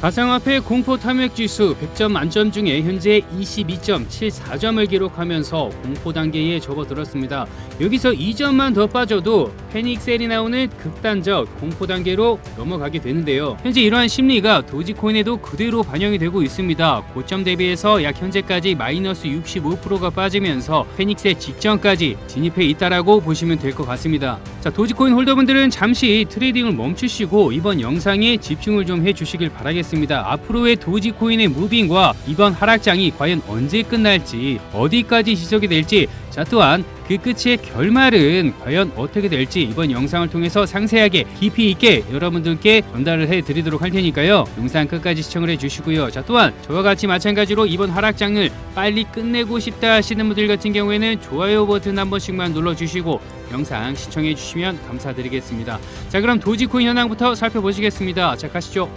가상화폐 공포 탐욕 지수 100점 만점 중에 현재 22.74점을 기록하면서 공포 단계에 접어들었습니다. 여기서 2점만 더 빠져도 패닉셀이 나오는 극단적 공포 단계로 넘어가게 되는데요. 현재 이러한 심리가 도지코인에도 그대로 반영이 되고 있습니다. 고점 대비해서 약 현재까지 마이너스 65%가 빠지면서 패닉셀 직전까지 진입해 있다라고 보시면 될 것 같습니다. 자, 도지코인 홀더분들은 잠시 트레이딩을 멈추시고 이번 영상에 집중을 좀 해주시길 바라겠습니다. 앞으로의 도지코인의 무빙과 이번 하락장이 과연 언제 끝날지 어디까지 지속이 될지 자 또한 그 끝의 결말은 과연 어떻게 될지 이번 영상을 통해서 상세하게 깊이 있게 여러분들께 전달을 해드리도록 할 테니까요. 영상 끝까지 시청을 해주시고요. 자 또한 저와 같이 마찬가지로 이번 하락장을 빨리 끝내고 싶다 하시는 분들 같은 경우에는 좋아요 버튼 한 번씩만 눌러주시고 영상 시청해 주시면 감사드리겠습니다. 자 그럼 도지코인 현황부터 살펴보시겠습니다. 자 가시죠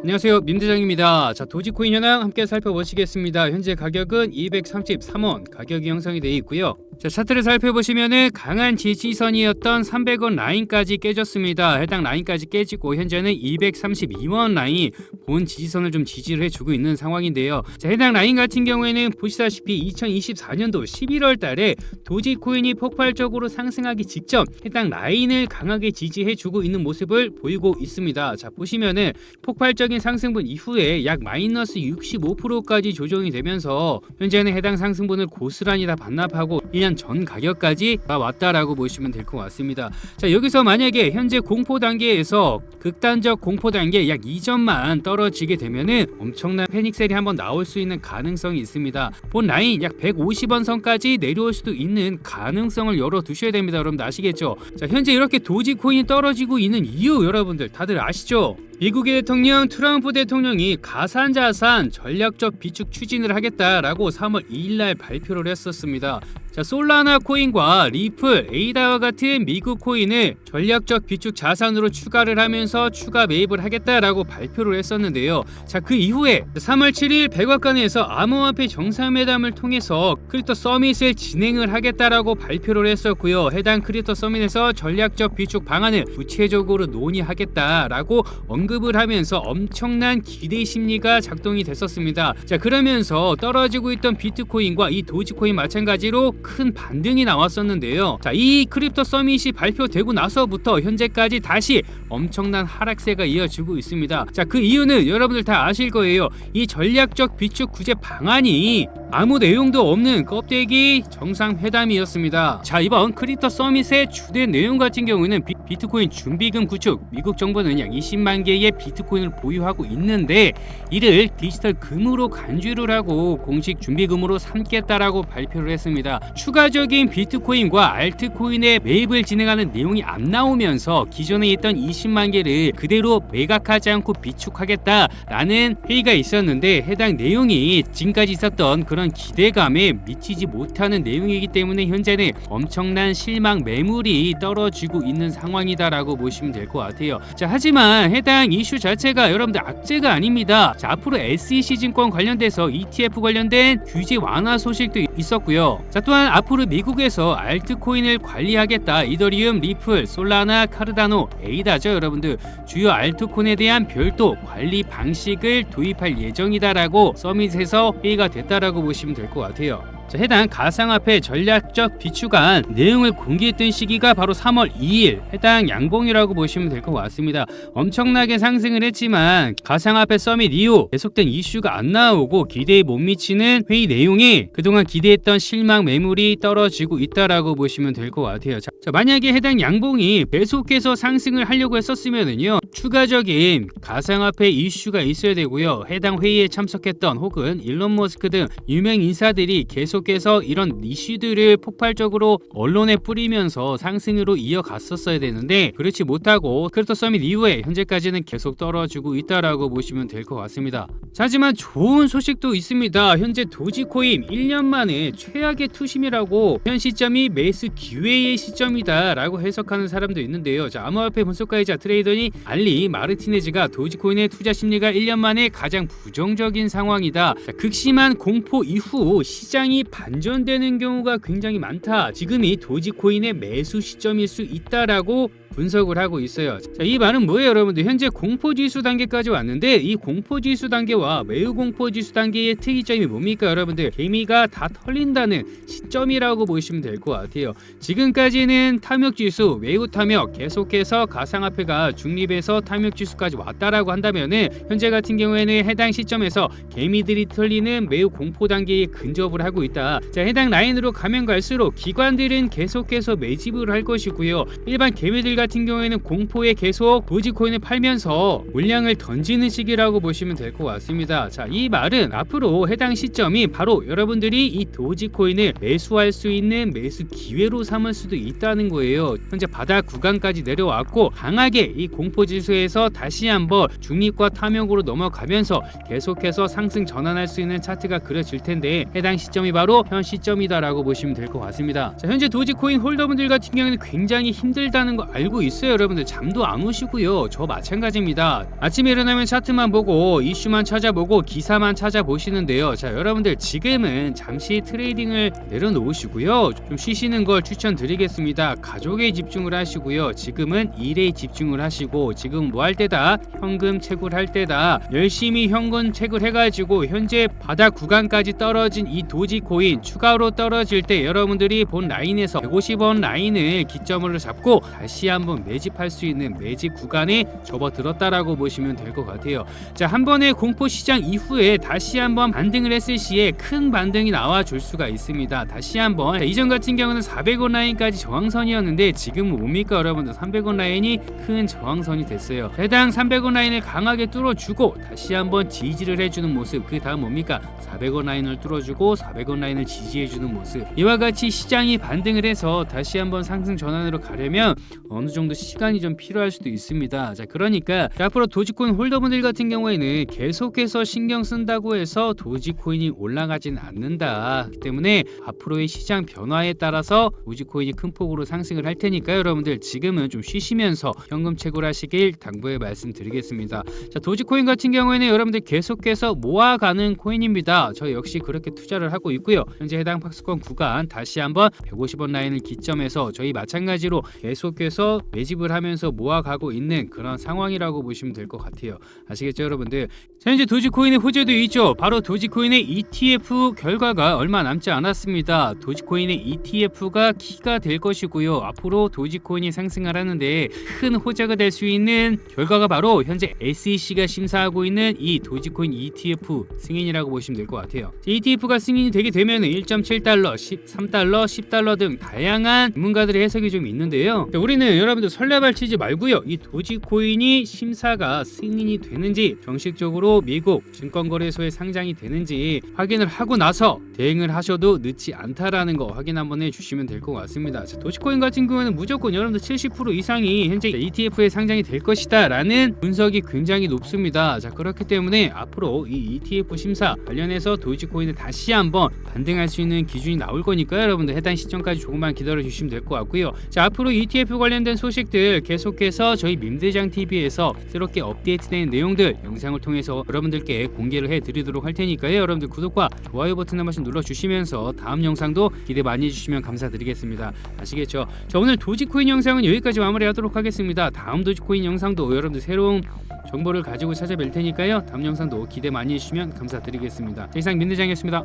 안녕하세요. 민대장입니다. 자 도지코인 현황 함께 살펴보시겠습니다. 현재 가격은 233원 가격이 형성이 되어 있고요. 자 차트를 살펴보시면은 강한 지지선이었던 300원 라인까지 깨졌습니다. 해당 라인까지 깨지고 현재는 232원 라인 본 지지선을 좀 지지를 해주고 있는 상황인데요. 자 해당 라인 같은 경우에는 보시다시피 2024년도 11월 달에 도지코인이 폭발적으로 상승하기 직전 해당 라인을 강하게 지지해주고 있는 모습을 보이고 있습니다. 자 보시면은 폭발적 인 상승분 이후에 약 마이너스 65%까지 조정이 되면서 현재는 해당 상승분을 고스란히 다 반납하고 1년 전 가격까지 다 왔다라고 보시면 될 것 같습니다. 자 여기서 만약에 현재 공포 단계에서 극단적 공포 단계 약 2점만 떨어지게 되면은 엄청난 패닉셀이 한번 나올 수 있는 가능성이 있습니다. 본 라인 약 150원 선까지 내려올 수도 있는 가능성을 열어 두셔야 됩니다. 여러분들 아시겠죠? 자 현재 이렇게 도지코인이 떨어지고 있는 이유 여러분들 다들 아시죠? 미국의 대통령 트럼프 대통령이 가산자산 전략적 비축 추진을 하겠다라고 3월 2일날 발표를 했었습니다. 자, 솔라나 코인과 리플, 에이다와 같은 미국 코인을 전략적 비축 자산으로 추가를 하면서 추가 매입을 하겠다라고 발표를 했었는데요. 자, 그 이후에 3월 7일 백악관에서 암호화폐 정상회담을 통해서 크립토 서밋을 진행을 하겠다라고 발표를 했었고요. 해당 크립토 서밋에서 전략적 비축 방안을 구체적으로 논의하겠다라고 언급을 하면서 엄청난 기대 심리가 작동이 됐었습니다. 자, 그러면서 떨어지고 있던 비트코인과 이 도지코인 마찬가지로 큰 반등이 나왔었는데요. 자, 이 크립토 서밋이 발표되고 나서부터 현재까지 다시 엄청난 하락세가 이어지고 있습니다. 자, 그 이유는 여러분들 다 아실 거예요. 이 전략적 비축 구제 방안이 아무 내용도 없는 껍데기 정상회담이었습니다. 자, 이번 크립토 서밋의 주된 내용 같은 경우에는 비, 비트코인 준비금 구축, 미국 정부는 약 20만 개의 비트코인을 보유하고 있는데 이를 디지털 금으로 간주를 하고 공식 준비금으로 삼겠다라고 발표를 했습니다. 추가적인 비트코인과 알트코인의 매입을 진행하는 내용이 안 나오면서 기존에 있던 20만 개를 그대로 매각하지 않고 비축하겠다라는 회의가 있었는데 해당 내용이 지금까지 있었던 그런 기대감에 미치지 못하는 내용이기 때문에 현재는 엄청난 실망 매물이 떨어지고 있는 상황이다라고 보시면 될 것 같아요. 자, 하지만 해당 이슈 자체가 여러분들 악재가 아닙니다. 자, 앞으로 SEC 증권 관련돼서 ETF 관련된 규제 완화 소식도 있었고요. 자, 또한 앞으로 미국에서 알트코인을 관리하겠다. 이더리움, 리플, 솔라나, 카르다노, 에이다죠, 여러분들. 주요 알트코인에 대한 별도 관리 방식을 도입할 예정이다라고 서밋에서 회의가 됐다라고 보시면 될 것 같아요. 자, 해당 가상화폐 전략적 비추간 내용을 공개했던 시기가 바로 3월 2일 해당 양봉이라고 보시면 될 것 같습니다. 엄청나게 상승을 했지만 가상화폐 서밋 이후 계속된 이슈가 안 나오고 기대에 못 미치는 회의 내용이 그동안 기대했던 실망 매물이 떨어지고 있다라고 보시면 될 것 같아요. 자, 자, 만약에 해당 양봉이 계속해서 상승을 하려고 했었으면은요 추가적인 가상화폐 이슈가 있어야 되고요. 해당 회의에 참석했던 혹은 일론 머스크 등 유명 인사들이 계속 계속해서 이런 이슈들을 폭발적으로 언론에 뿌리면서 상승으로 이어갔었어야 되는데 그렇지 못하고 크립토 서밋 이후에 현재까지는 계속 떨어지고 있다라고 보시면 될 것 같습니다. 자, 하지만 좋은 소식도 있습니다. 현재 도지코인 1년 만에 최악의 투심이라고 현 시점이 매수 기회의 시점이다라고 해석하는 사람도 있는데요. 자, 암호화폐 분석가이자 트레이더니 알리 마르티네즈가 도지코인의 투자 심리가 1년 만에 가장 부정적인 상황이다. 자, 극심한 공포 이후 시장이 반전되는 경우가 굉장히 많다. 지금이 도지코인의 매수 시점일 수 있다라고 분석을 하고 있어요. 자, 이 말은 뭐예요, 여러분들? 현재 공포 지수 단계까지 왔는데 이 공포 지수 단계와 매우 공포 지수 단계의 특이점이 뭡니까, 여러분들? 개미가 다 털린다는 시점이라고 보시면 될 것 같아요. 지금까지는 탐욕 지수, 매우 탐욕 계속해서 가상화폐가 중립에서 탐욕 지수까지 왔다라고 한다면은 현재 같은 경우에는 해당 시점에서 개미들이 털리는 매우 공포 단계에 근접을 하고 있다. 자, 해당 라인으로 가면 갈수록 기관들은 계속해서 매집을 할 것이고요. 일반 개미들 같은 경우에는 공포에 계속 도지코인을 팔면서 물량을 던지는 시기라고 보시면 될 것 같습니다. 자, 이 말은 앞으로 해당 시점이 바로 여러분들이 이 도지코인을 매수할 수 있는 매수 기회로 삼을 수도 있다는 거예요. 현재 바닥 구간까지 내려왔고 강하게 이 공포 지수에서 다시 한번 중립과 탐욕으로 넘어가면서 계속해서 상승 전환할 수 있는 차트가 그려질 텐데 해당 시점이 바로 현 시점이다라고 보시면 될 것 같습니다. 자, 현재 도지코인 홀더분들 같은 경우에는 굉장히 힘들다는 거 알고 있어요, 여러분들. 잠도 안 오시고요. 저 마찬가지입니다. 아침에 일어나면 차트만 보고 이슈만 찾아보고 기사만 찾아보시는데요. 자, 여러분들 지금은 잠시 트레이딩을 내려놓으시고요. 좀 쉬시는 걸 추천드리겠습니다. 가족에 집중을 하시고요. 지금은 일에 집중을 하시고 지금 뭐 할 때다? 현금 채굴할 때다. 열심히 현금 채굴해가지고 현재 바닥 구간까지 떨어진 이 도지코인 추가로 떨어질 때 여러분들이 본 라인에서 150원 라인을 기점으로 잡고 다시 한번 매집할 수 있는 매집 구간에 접어들었다라고 보시면 될 것 같아요. 자, 한 번의 공포 시장 이후에 다시 한번 반등을 했을 시에 큰 반등이 나와 줄 수가 있습니다. 다시 한번 자, 이전 같은 경우는 400원 라인까지 저항선이었는데 지금은 뭡니까 여러분들 300원 라인이 큰 저항선이 됐어요. 해당 300원 라인을 강하게 뚫어주고 다시 한번 지지를 해주는 모습 그 다음 뭡니까 400원 라인을 뚫어주고 400원 라인을 지지해주는 모습 이와 같이 시장이 반등을 해서 다시 한번 상승 전환으로 가려면 어느 정도 시간이 좀 필요할 수도 있습니다. 자 그러니까 앞으로 도지코인 홀더분들 같은 경우에는 계속해서 신경 쓴다고 해서 도지코인이 올라가진 않는다. 때문에 앞으로의 시장 변화에 따라서 도지코인이 큰 폭으로 상승을 할 테니까 여러분들 지금은 좀 쉬시면서 현금 채굴하시길 당부해 말씀드리겠습니다. 자 도지코인 같은 경우에는 여러분들 계속해서 모아가는 코인입니다. 저 역시 그렇게 투자를 하고 있고요. 현재 해당 박스권 구간 다시 한번 150원 라인을 기점에서 저희 마찬가지로 계속해서 매집을 하면서 모아가고 있는 그런 상황이라고 보시면 될 것 같아요. 아시겠죠, 여러분들? 자, 현재 도지코인의 호재도 있죠. 바로 도지코인의 ETF 결과가 얼마 남지 않았습니다. 도지코인의 ETF가 키가 될 것이고요. 앞으로 도지코인이 상승을 하는데 큰 호재가 될 수 있는 결과가 바로 현재 SEC가 심사하고 있는 이 도지코인 ETF 승인이라고 보시면 될 것 같아요. ETF가 승인이 되게 되면 1.7달러, 13달러, 10달러 등 다양한 전문가들의 해석이 좀 있는데요. 자, 우리는 여러분들 설레발 치지 말고요. 이 도지코인이 심사가 승인이 되는지 정식적으로 미국 증권거래소에 상장이 되는지 확인을 하고 나서 대응을 하셔도 늦지 않다라는 거 확인 한번 해주시면 될 것 같습니다. 자, 도지코인 같은 경우에는 무조건 여러분들 70% 이상이 현재 ETF에 상장이 될 것이다 라는 분석이 굉장히 높습니다. 자 그렇기 때문에 앞으로 이 ETF 심사 관련해서 도지코인을 다시 한번 반등할 수 있는 기준이 나올 거니까 여러분들 해당 시점까지 조금만 기다려 주시면 될 것 같고요. 자 앞으로 ETF 관련된 소식들 계속해서 저희 민대장 TV에서 새롭게 업데이트된 내용들 영상을 통해서 여러분들께 공개를 해드리도록 할 테니까요. 여러분들 구독과 좋아요 버튼 한 번씩 눌러주시면서 다음 영상도 기대 많이 해주시면 감사드리겠습니다. 아시겠죠? 자 오늘 도지코인 영상은 여기까지 마무리하도록 하겠습니다. 다음 도지코인 영상도 여러분들 새로운 정보를 가지고 찾아뵐 테니까요. 다음 영상도 기대 많이 해주시면 감사드리겠습니다. 자, 이상 민대장이었습니다.